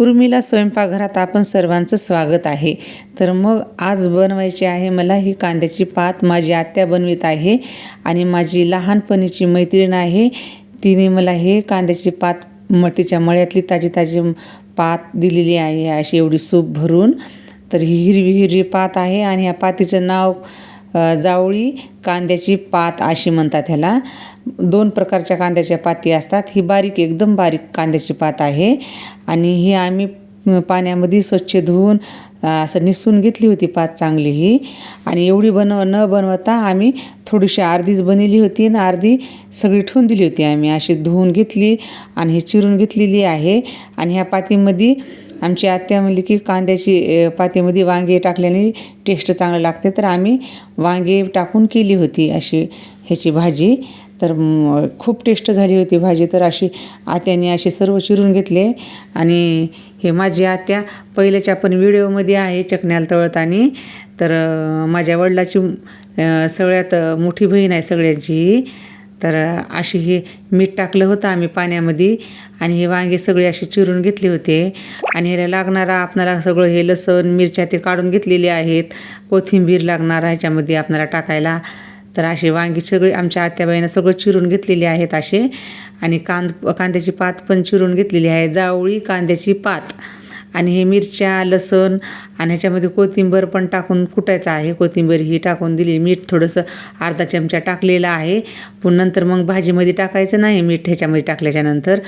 उर्मिला स्वयंपाकघरात आपण सर्वांचं स्वागत आहे. तर मग आज बनवायची आहे मला ही कांद्याची पात. माझी आत्या बनवीत आहे आणि माझी लहानपणीची मैत्रीण आहे. तिने मला हे कांद्याची पात म तिच्या मळ्यातली ताजी ताजी पात दिलेली आहे. अशी एवढी सूप भरून. तर ही हिरवी हिरवी पात आहे आणि या पातीचं नाव जावळी कांद्याची पात अशी म्हणतात ह्याला. दोन प्रकारच्या कांद्याच्या पाती असतात. ही बारीक एकदम बारीक कांद्याची पात आहे. आणि ही आम्ही पाण्यामध्ये स्वच्छ धुवून असं निसून घेतली होती पात चांगली ही. आणि एवढी बनव न बनवता आम्ही थोडीशी अर्धीच बनवली होती आणि अर्धी सगळी ठेवून दिली होती आम्ही. अशी धुवून घेतली आणि ही चिरून घेतलेली आहे. आणि ह्या पातीमध्ये आमची आत्या म्हणली की कांद्याची पातीमध्ये वांगे टाकल्याने टेस्ट चांगलं लागते. तर आम्ही वांगे टाकून केली होती अशी ह्याची भाजी. तर खूप टेस्ट झाली होती भाजी. तर अशी आत्याने असे सर्व चिरून घेतले. आणि हे माझी आत्या पहिल्याच्या पण व्हिडिओमध्ये आहे चकण्याला तळताना. तर माझ्या वडिलाची सगळ्यात मोठी बहीण आहे सगळ्यांची. ही. तर अशी हे मीठ टाकलं होतं आम्ही पाण्यामध्ये आणि हे वांगे सगळे असे चिरून घेतले होते. आणि ह्याला लागणारा आपणाला सगळं हे लसण मिरच्या ते काढून घेतलेले आहेत. कोथिंबीर लागणार ह्याच्यामध्ये आपणाला टाकायला. तर असे वांगी सगळे आमच्या आत्याबाईनं सगळं चिरून घेतलेले आहेत असे. आणि कांद कांद्याची पात पण चिरून घेतलेली आहे. जावळी कांद्याची पात. आणि हे मिरच्या लसण आणि ह्याच्यामध्ये कोथिंबीर पण टाकून कुटायचं आहे. कोथिंबीर ही टाकून दिली. मीठ थोडंसं अर्धा चमचा टाकलेलं आहे. पण नंतर मग भाजीमध्ये टाकायचं नाही. मीठ ह्याच्यामध्ये टाकल्याच्यानंतर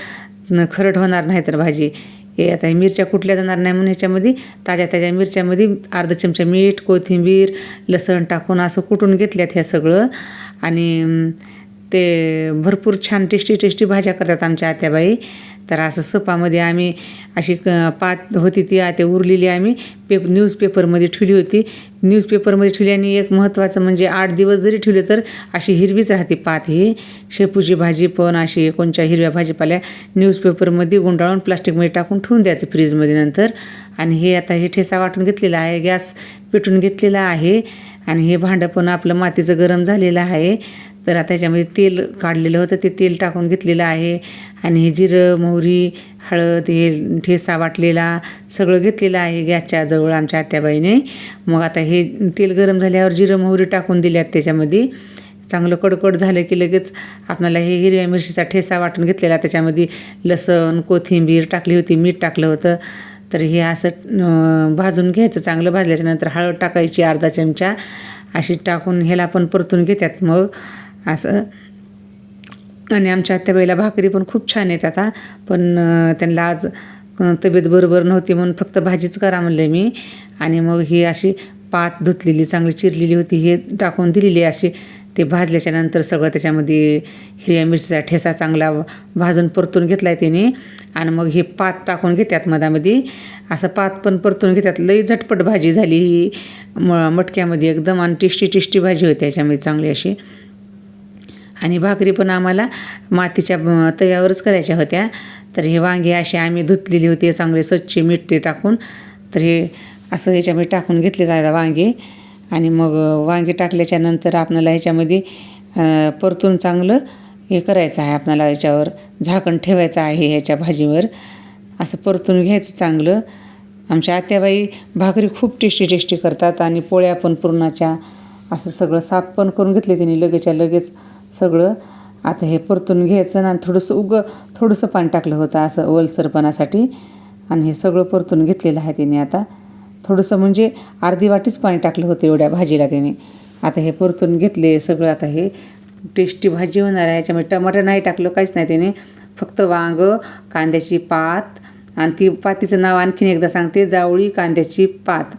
खरट खरड होणार नाही तर भाजी. हे आता हे मिरच्या कुटल्या जाणार नाही म्हणून ह्याच्यामध्ये ताज्या ताज्या मिरच्यामध्ये अर्धा चमचा मीठ कोथिंबीर लसण टाकून असं कुटून घेतल्यात ह्या सगळं. आणि ते भरपूर छान टेस्टी टेस्टी भाज्या करतात आमच्या आत्याबाई. तर असं सपामध्ये आम्ही अशी क पात होती ती ते उरलेली आम्ही पेप न्यूजपेपरमध्ये ठेवली होती. न्यूजपेपरमध्ये ठेवल्याने एक महत्त्वाचं म्हणजे आठ दिवस जरी ठेवले तर अशी हिरवीच राहते पात ही. शेपूची भाजी पण अशी कोणत्या हिरव्या भाजीपाल्या न्यूजपेपरमध्ये गुंडाळून प्लास्टिकमध्ये टाकून ठेवून द्यायचं फ्रीजमध्ये नंतर. आणि हे आता हे ठेसा वाटून घेतलेला आहे गॅस पेटून घेतलेला आहे. आणि हे भांडं पण आपलं मातीचं गरम झालेलं आहे. तर आता त्याच्यामध्ये तेल काढलेलं होतं ते तेल टाकून घेतलेलं आहे. आणि हे जिरं मोहरी हळद हे ठेसा वाटलेला सगळं घेतलेलं आहे गॅसच्या जवळ आमच्या आत्याबाईने. मग आता हे तेल गरम झाल्यावर जिरं मोहरी टाकून दिल्यात त्याच्यामध्ये. चांगलं कडकड झालं की लगेच आपल्याला हे हिरव्या मिरचीचा ठेसा वाटून घेतलेला त्याच्यामध्ये लसण कोथिंबीर टाकली होती मीठ टाकलं होतं. तर हे असं भाजून घ्यायचं चांगलं भाजल्याच्या नंतर हळद टाकायची अर्धा चमचा. अशी टाकून ह्याला पण परतून घेतात मग. असं आणि आमच्या आत्याबाईला भाकरी पण खूप छान आहेत आता. पण त्यांना आज तब्येत बरोबर नव्हती म्हणून फक्त भाजीच करा म्हणले मी. आणि मग ही अशी पात धुतलेली चांगली चिरलेली होती हे टाकून दिलेली अशी. ते भाजल्याच्या नंतर सगळं त्याच्यामध्ये हिरव्या मिरचीचा ठेसा चांगला भाजून परतून घेतला आहे त्याने. आणि मग हे पात टाकून घेतात मधामध्ये. असं पात पण परतून घेतात लई झटपट भाजी झाली ही. म मटक्यामध्ये एकदम आणि टेस्टी टेस्टी भाजी होती याच्यामध्ये चांगली अशी. आणि भाकरी पण आम्हाला मातीच्या तव्यावरच करायच्या होत्या. तर हे वांगे असे आम्ही धुतलेली होती चांगले स्वच्छ मीठ ते टाकून. तर हे असं ह्याच्यामध्ये टाकून घेतले जायला वांगे. आणि मग वांगे टाकल्याच्या नंतर आपल्याला ह्याच्यामध्ये परतून चांगलं हे करायचं आहे आपल्याला याच्यावर झाकण ठेवायचं आहे ह्याच्या भाजीवर. असं परतून घ्यायचं चांगलं. आमच्या आत्याबाई भाकरी खूप टेस्टी टेस्टी करतात आणि पोळ्या पण पुरणाच्या असं सगळं साफ पण करून घेतले त्यांनी लगेचच्या लगेच. सगळं. आता हे परतून घ्यायचं आणि थोडंसं उगं थोडंसं पाणी टाकलं होतं असं ओलसरपणासाठी. आणि हे सगळं परतून घेतलेलं आहे त्याने आता. थोडंसं म्हणजे अर्धी वाटीच पाणी टाकलं होतं एवढ्या भाजीला त्याने आता हे परतून घेतले सगळं. आता हे टेस्टी भाजी होणार आहे. याच्यामध्ये टमाटर नाही टाकलं काहीच नाही त्याने फक्त वांग कांद्याची पात आणि ती पातीचं नाव आणखीन एकदा सांगते. जावळी कांद्याची पात.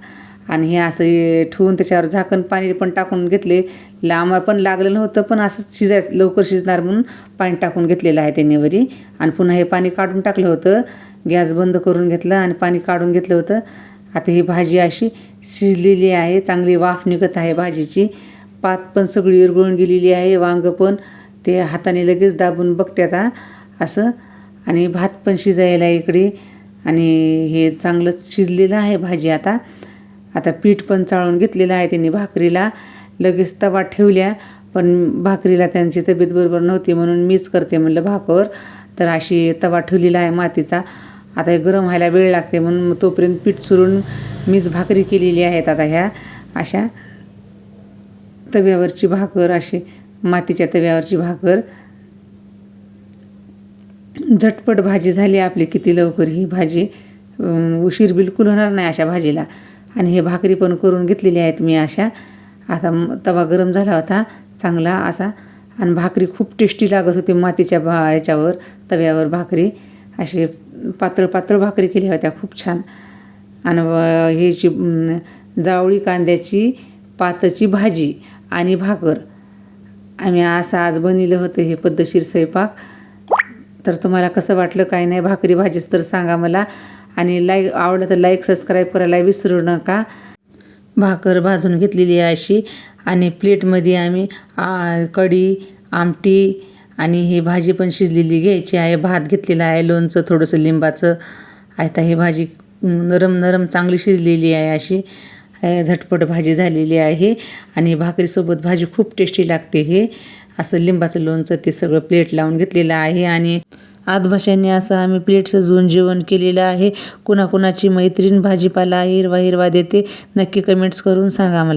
आणि हे असं हे ठेवून त्याच्यावर झाकण पाणी पण टाकून घेतले. लांब पण लागलं नव्हतं पण असंच शिजायचं लवकर शिजणार म्हणून पाणी टाकून घेतलेलं आहे त्यांनी वरी. आणि पुन्हा हे पाणी काढून टाकलं होतं. गॅस बंद करून घेतलं आणि पाणी काढून घेतलं होतं. आता ही भाजी अशी शिजलेली आहे. चांगली वाफ निघत आहे भाजीची. पात पण सगळी विरगळून गेलेली आहे. वांगं पण ते हाताने लगेच दाबून बघते आता असं. आणि भात पण शिजायला इकडे. आणि हे चांगलंच शिजलेलं आहे भाजी आता. आता पीठ पण चाळून घेतलेलं आहे त्यांनी भाकरीला. लगेच तवा ठेवल्या पण भाकरीला त्यांची तब्येत बरोबर नव्हती म्हणून मीच करते म्हणलं भाकर. तर अशी तवा ठेवलेला आहे मातीचा. आता हे गरम व्हायला वेळ लागते म्हणून तोपर्यंत पीठ चुरून मीच भाकरी केलेली आहेत आता ह्या. अशा तव्यावरची भाकर अशी मातीच्या तव्यावरची भाकर. झटपट भाजी झाली आपली किती लवकर ही भाजी. उशीर बिलकुल होणार नाही अशा भाजीला. आणि हे भाकरी पण करून घेतलेली आहेत मी अशा. आता तवा गरम झाला होता चांगला असा. आणि भाकरी खूप टेस्टी लागत होती मातीच्या भा याच्यावर तव्यावर भाकरी. अशी पातळ पातळ भाकरी केल्या होत्या खूप छान. आणि व- हे जी जावळी कांद्याची पातची भाजी आणि भाकर. आम्ही असं आज बनिलं होतं हे पद्धतशीर स्वयंपाक. तर तुम्हाला कसं वाटलं काय नाही भाकरी भाजीच तर सांगा मला. आणि लाईक आवडलं तर लाईक सबस्क्राईब करायला विसरू नका. भाकर भाजून घेतलेली आहे अशी. आणि प्लेटमध्ये आम्ही आ, कढी आमटी आणि ही भाजी पण शिजलेली घ्यायची आहे. भात घेतलेला आहे लोणचं थोडंसं लिंबाचं. आता ही भाजी नरम नरम चांगली शिजलेली आहे अशी. झटपट भाजी झालेली आहे. आणि भाकरीसोबत भाजी खूप टेस्टी लागते हे. असं लिंबाचं लोणचं ते सगळं प्लेट लावून घेतलेलं आहे. आणि आदभाषांनी असं आम्ही प्लेट सजवून जेवण केलेलं आहे. कुणाकुणाची मैत्रीण भाजीपाला हिरवा हिरवा देते. नक्की कमेंट्स करून सांगा मला.